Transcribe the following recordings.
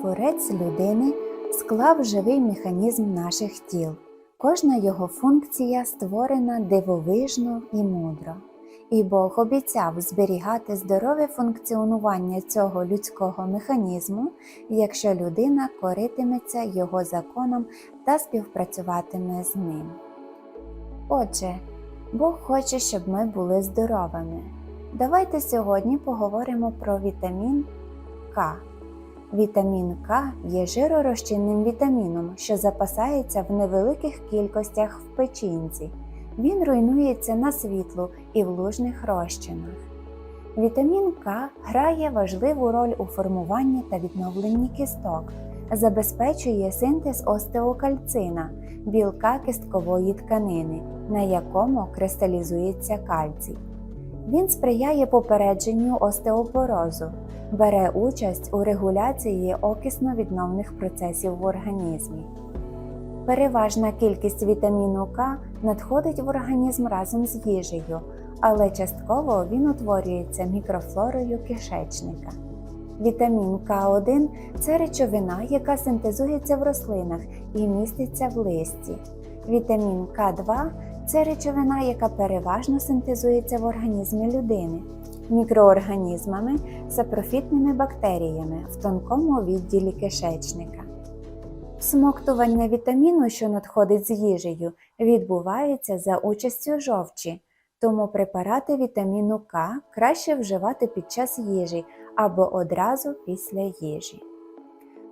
Творець людини склав живий механізм наших тіл. Кожна його функція створена дивовижно і мудро. І Бог обіцяв зберігати здорове функціонування цього людського механізму, якщо людина коритиметься його законом та співпрацюватиме з ним. Отже, Бог хоче, щоб ми були здоровими. Давайте сьогодні поговоримо про вітамін К. Вітамін К є жиророзчинним вітаміном, що запасається в невеликих кількостях в печінці. Він руйнується на світло і в лужних розчинах. Вітамін К грає важливу роль у формуванні та відновленні кісток, забезпечує синтез остеокальцина, білка кісткової тканини, на якому кристалізується кальцій. Він сприяє попередженню остеопорозу, бере участь у регуляції окисно-відновних процесів в організмі. Переважна кількість вітаміну К надходить в організм разом з їжею, але частково він утворюється мікрофлорою кишечника. Вітамін К1 це речовина, яка синтезується в рослинах і міститься в листі. Вітамін К2 це речовина, яка переважно синтезується в організмі людини, мікроорганізмами, сапрофітними бактеріями в тонкому відділі кишечника. Всмоктування вітаміну, що надходить з їжею, відбувається за участю жовчі, тому препарати вітаміну К краще вживати під час їжі або одразу після їжі.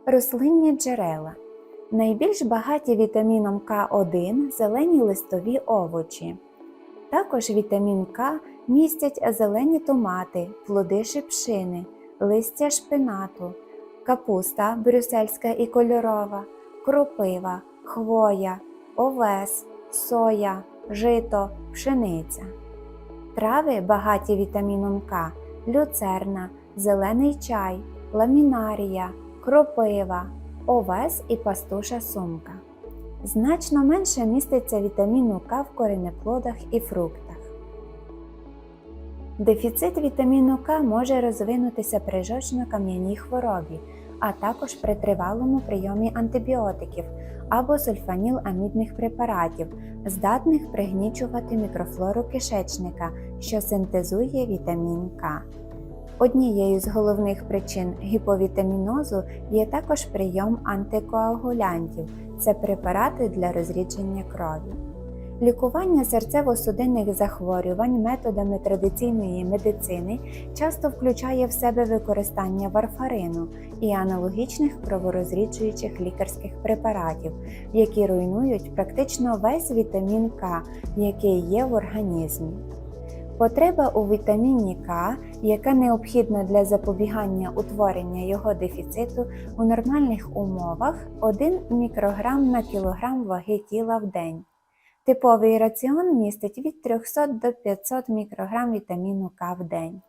Рослинні джерела. Найбільш багаті вітаміном К1 зелені листові овочі. Також вітамін К містять зелені томати, плоди шипшини, листя шпинату, капуста брюссельська і кольорова, кропива, хвоя, овес, соя, жито, пшениця. Трави багаті вітаміном К, люцерна, зелений чай, ламінарія, кропива, овес і пастуша сумка. Значно менше міститься вітаміну К в коренеплодах і фруктах. Дефіцит вітаміну К може розвинутися при жовчно-кам'яній хворобі, а також при тривалому прийомі антибіотиків або сульфаніламідних препаратів, здатних пригнічувати мікрофлору кишечника, що синтезує вітамін К. Однією з головних причин гіповітамінозу є також прийом антикоагулянтів це препарати для розрідження крові. Лікування серцево-судинних захворювань методами традиційної медицини часто включає в себе використання варфарину і аналогічних кроворозріджуючих лікарських препаратів, які руйнують практично весь вітамін К, який є в організмі. Потреба у вітаміні К, яка необхідна для запобігання утворення його дефіциту у нормальних умовах 1 мікрограм на кілограм ваги тіла в день. Типовий раціон містить від 300 до 500 мікрограм вітаміну К в день.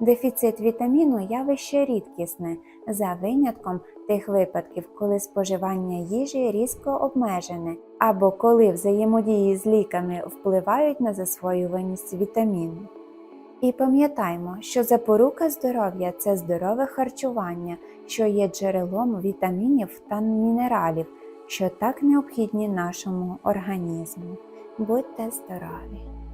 Дефіцит вітаміну явище рідкісне, за винятком тих випадків, коли споживання їжі різко обмежене, або коли взаємодії з ліками впливають на засвоюваність вітаміну. І пам'ятаймо, що запорука здоров'я це здорове харчування, що є джерелом вітамінів та мінералів, що так необхідні нашому організму. Будьте здорові!